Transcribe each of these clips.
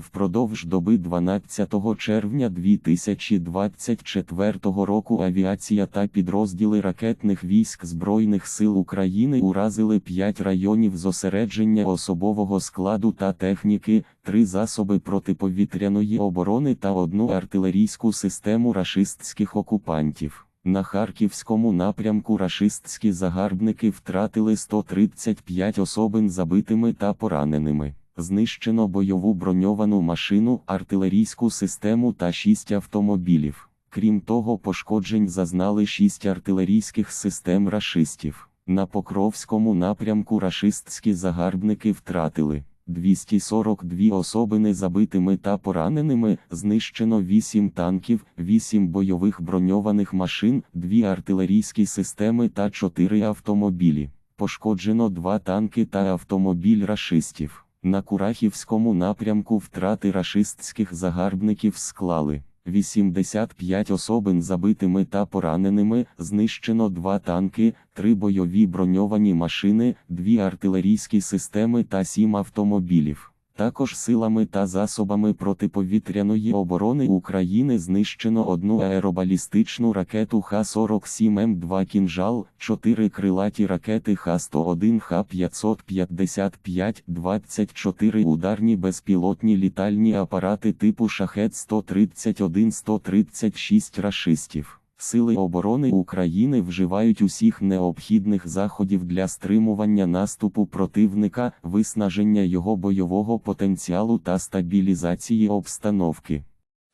Впродовж доби 12 червня 2024 року авіація та підрозділи ракетних військ Збройних сил України уразили 5 районів зосередження особового складу та техніки, 3 засоби протиповітряної оборони та одну артилерійську систему рашистських окупантів. На харківському напрямку рашистські загарбники втратили 135 особин забитими та пораненими. Знищено бойову броньовану машину, артилерійську систему та 6 автомобілів. Крім того, пошкоджень зазнали 6 артилерійських систем рашистів. На Покровському напрямку рашистські загарбники втратили 242 особини забитими та пораненими, знищено 8 танків, 8 бойових броньованих машин, 2 артилерійські системи та 4 автомобілі. Пошкоджено 2 танки та автомобіль рашистів. На Курахівському напрямку втрати рашистських загарбників склали 85 особин забитими та пораненими, знищено 2 танки, 3 бойові броньовані машини, 2 артилерійські системи та 7 автомобілів. Також силами та засобами протиповітряної оборони України знищено одну аеробалістичну ракету Х-47М2 «Кінжал», 4 крилаті ракети Х-101, Х-555, 24 ударні безпілотні літальні апарати типу Шахет-131-136 рашистів. Сили оборони України вживають усіх необхідних заходів для стримування наступу противника, виснаження його бойового потенціалу та стабілізації обстановки.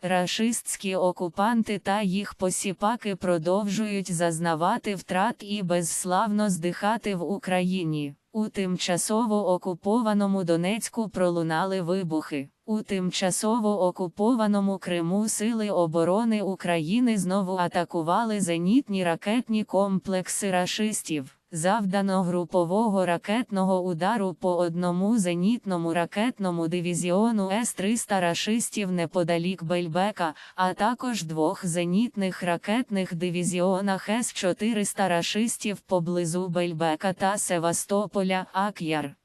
Рашистські окупанти та їх посіпаки продовжують зазнавати втрат і безславно здихати в Україні. У тимчасово окупованому Донецьку пролунали вибухи. У тимчасово окупованому Криму Сили оборони України знову атакували зенітні ракетні комплекси рашистів. Завдано групового ракетного удару по одному зенітному ракетному дивізіону С-300 рашистів неподалік Бельбека, а також двох зенітних ракетних дивізіонах С-400 рашистів поблизу Бельбека та Севастополя Ак'яр.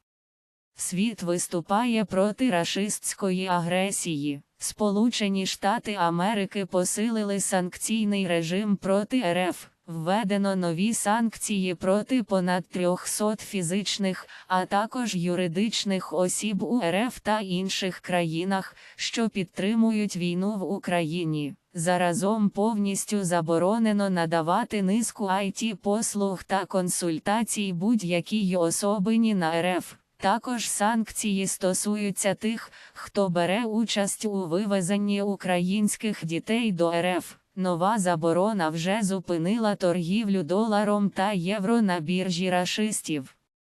Світ виступає проти рашистської агресії. Сполучені Штати Америки посилили санкційний режим проти РФ. Введено нові санкції проти понад 300 фізичних, а також юридичних осіб у РФ та інших країнах, що підтримують війну в Україні. Заразом повністю заборонено надавати низку it послуг та консультацій будь-якій особині на РФ. Також санкції стосуються тих, хто бере участь у вивезенні українських дітей до РФ. Нова заборона вже зупинила торгівлю доларом та євро на біржі рашистів.